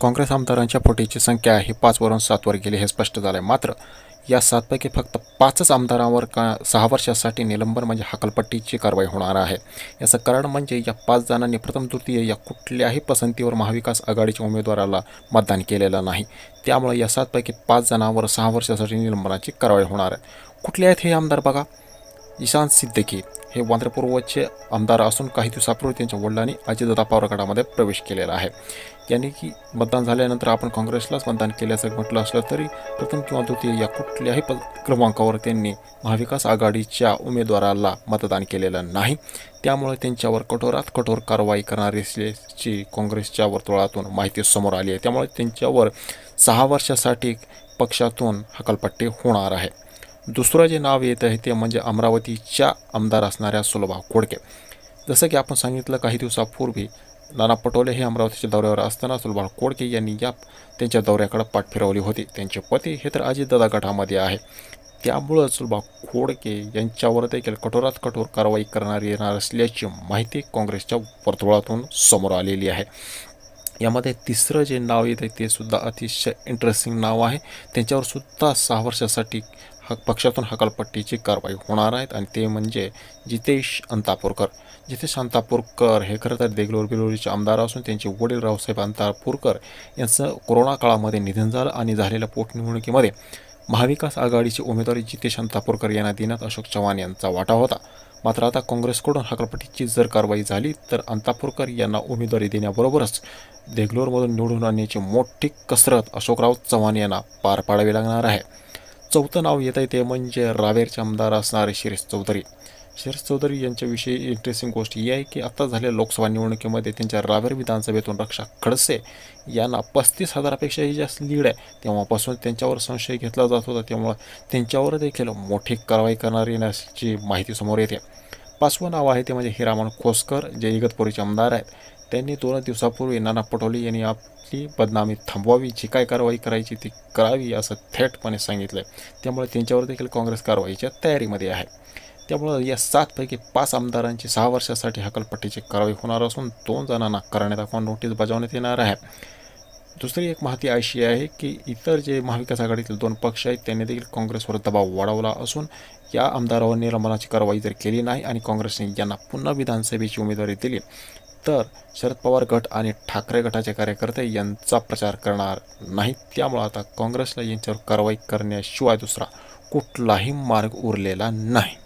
काँग्रेस आमदारांच्या पोटीची संख्या ही पाचवरून सातवर गेली हे स्पष्ट झालं आहे मात्र या सातपैकी फक्त पाचच आमदारांवर का सहा वर्षासाठी निलंबन म्हणजे हकलपट्टीची कारवाई होणार आहे. याचं कारण म्हणजे या पाच जणांनी प्रथम तृतीय या कुठल्याही पसंतीवर महाविकास आघाडीच्या उमेदवाराला मतदान केलेलं नाही. त्यामुळे या सातपैकी पाच जणांवर सहा वर्षासाठी निलंबनाची कारवाई होणार आहे. कुठले आहेत हे आमदार बघा. ईशांत सिद्दीकी हे वांद्रपूर्वचे आमदार असून काही दिवसापूर्वी त्यांच्या वडिलांनी अजितदादा पवार गटामध्ये प्रवेश केलेला आहे. यांनी की मतदान झाल्यानंतर आपण काँग्रेसलाच मतदान केल्याचं म्हटलं असलं तरी प्रथम किंवा द्वितीय या कुठल्याही प क्रमांकावर त्यांनी महाविकास आघाडीच्या उमेदवाराला मतदान केलेलं नाही. त्यामुळे त्यांच्यावर कठोरात कठोर कारवाई करणार असल्याची काँग्रेसच्या वर्तुळातून माहिती समोर आली आहे. त्यामुळे त्यांच्यावर सहा वर्षासाठी पक्षातून हकालपट्टी होणार आहे. दुसरं जे नाव येत आहे ते म्हणजे अमरावतीच्या आमदार असणाऱ्या सुलभा खोडके जसं की आपण सांगितलं काही दिवसापूर्वी नाना पटोले हे अमरावतीच्या दौऱ्यावर असताना सुलभा खोडके यांनी या त्यांच्या दौऱ्याकडे पाठ फिरवली होती. त्यांचे पती हे तर अजितदादा गटामध्ये आहे. त्यामुळं सुलभा खोडके यांच्यावर देखील कठोरात कठोर कारवाई करणार येणार असल्याची माहिती काँग्रेसच्या वर्तुळातून समोर आलेली आहे. यामध्ये तिसरं जे नाव येत आहे ते सुद्धा अतिशय इंटरेस्टिंग नाव आहे. त्यांच्यावर सुद्धा सहा वर्षासाठी ह पक्षातून हकालपट्टीची कारवाई होणार आहेत आणि ते म्हणजे जितेश अंतापूरकर. जितेश अंतापूरकर हे खरं तर देगलोर बिलोरीचे आमदार असून त्यांचे वडील रावसाहेब अंतापूरकर यांचं कोरोना काळामध्ये निधन झालं आणि झालेल्या पोटनिवडणुकीमध्ये महाविकास आघाडीची उमेदवारी जितेश अंतापूरकर यांना देण्यात अशोक चव्हाण यांचा वाटा होता. मात्र आता काँग्रेसकडून हकालपट्टीची जर कारवाई झाली तर अंतापूरकर यांना उमेदवारी देण्याबरोबरच देगलोरमधून निवडून आणण्याची मोठी कसरत अशोकराव चव्हाण यांना पार पाडावी लागणार आहे. चौथं नाव येत आहे ते म्हणजे रावेरचे आमदार असणारे शिरीष चौधरी. शिरीष चौधरी यांच्याविषयी इंटरेस्टिंग गोष्ट ही आहे की आता झालेल्या लोकसभा निवडणुकीमध्ये त्यांच्या रावेर विधानसभेतून रक्षा खडसे यांना पस्तीस हजारापेक्षाही जास्त लीड आहे. तेव्हापासून त्यांच्यावर संशय घेतला जात होता. त्यामुळं त्यांच्यावर देखील मोठी कारवाई करणार येण्याची माहिती समोर येते. पाचवं नाव आहे ते म्हणजे हिरामण खोसकर जे इगतपुरीचे आमदार आहेत. त्यांनी दोन दिवसापूर्वी नाना पटोले यांनी आपली बदनामी थांबवावी जी काय कारवाई करायची ती करावी असं थेटपणे सांगितलं त्यामुळे त्यांच्यावर देखील काँग्रेस कारवाईच्या तयारीमध्ये आहे. त्यामुळं या सातपैकी पाच आमदारांची सहा वर्षासाठी हकलपट्टीची कारवाई होणार असून दोन जणांना करण्यात दाखवा नोटीस बजावण्यात येणार आहे. दुसरी एक माहिती अशी आहे की इतर जे महाविकास आघाडीतील दोन पक्ष आहेत त्यांनी देखील काँग्रेसवर दबाव वाढवला असून या आमदारावर निलंबनाची कारवाई जर केली नाही आणि काँग्रेसने यांना पुन्हा विधानसभेची उमेदवारी दिली तर शरद पवार गट आणि ठाकरे गटाचे कार्यकर्ते यांचा प्रचार करणार नाहीत. त्यामुळं आता काँग्रेसला यांच्यावर कारवाई करण्याशिवाय दुसरा कुठलाही मार्ग उरलेला नाही.